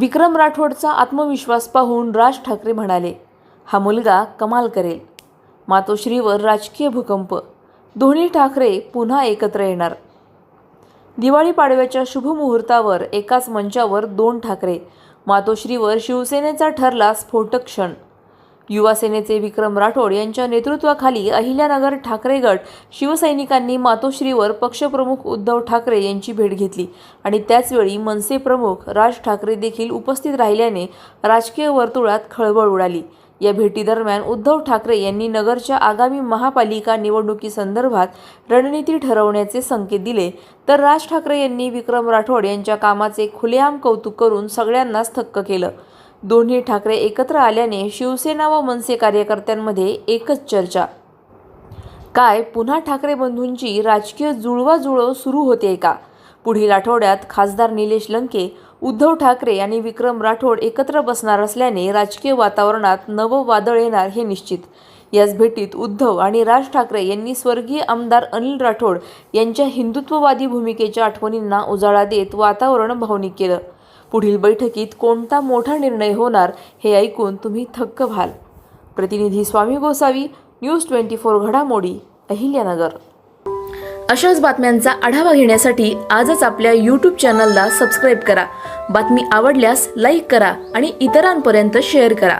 विक्रम राठोडचा आत्मविश्वास पाहून राज ठाकरे म्हणाले हा मुलगा कमाल करेल. मातोश्रीवर राजकीय भूकंप. दोन्ही ठाकरे पुन्हा एकत्र येणार. दिवाळी पाडव्याच्या शुभमुहूर्तावर एकाच मंचावर दोन ठाकरे. मातोश्रीवर शिवसेनेचा ठरला स्फोटक क्षण. युवा सेनेचे विक्रम राठोड यांच्या नेतृत्वाखाली अहिल्यानगर ठाकरे गट शिवसैनिकांनी मातोश्रीवर पक्षप्रमुख उद्धव ठाकरे यांची भेट घेतली. आणि त्याचवेळी मनसे प्रमुख राज ठाकरे देखील उपस्थित राहिल्याने राजकीय वर्तुळात खळबळ उडाली. या भेटीदरम्यान उद्धव ठाकरे यांनी नगरच्या आगामी महापालिका निवडणुकीसंदर्भात रणनीती ठरवण्याचे संकेत दिले. तर राज ठाकरे यांनी विक्रम राठोड यांच्या कामाचे खुलेआम कौतुक करून सगळ्यांनाच थक्क केलं. दोन्ही ठाकरे एकत्र आल्याने शिवसेना व मनसे कार्यकर्त्यांमध्ये एकच चर्चा. काय पुन्हा ठाकरे बंधूंची राजकीय जुळवाजुळव सुरू होते का? पुढील आठवड्यात खासदार निलेश लंके उद्धव ठाकरे आणि विक्रम राठोड एकत्र बसणार असल्याने राजकीय वातावरणात नवं वादळ येणार हे निश्चित. याच भेटीत उद्धव आणि राज ठाकरे यांनी स्वर्गीय आमदार अनिल राठोड यांच्या हिंदुत्ववादी भूमिकेच्या आठवणींना उजाळा देत वातावरण भावनिक केलं. पुढील बैठकीत कोणता मोठा निर्णय होणार हे ऐकून तुम्ही थक्क व्हाल. प्रतिनिधी Swami Gosavi news twenty four घडामोडी अहिल्यानगर. अशाच बातम्यांचा आढावा घेण्यासाठी आजच आपल्या यूट्यूब चॅनलला सबस्क्राईब करा. बातमी आवडल्यास लाईक करा आणि इतरांपर्यंत शेअर करा.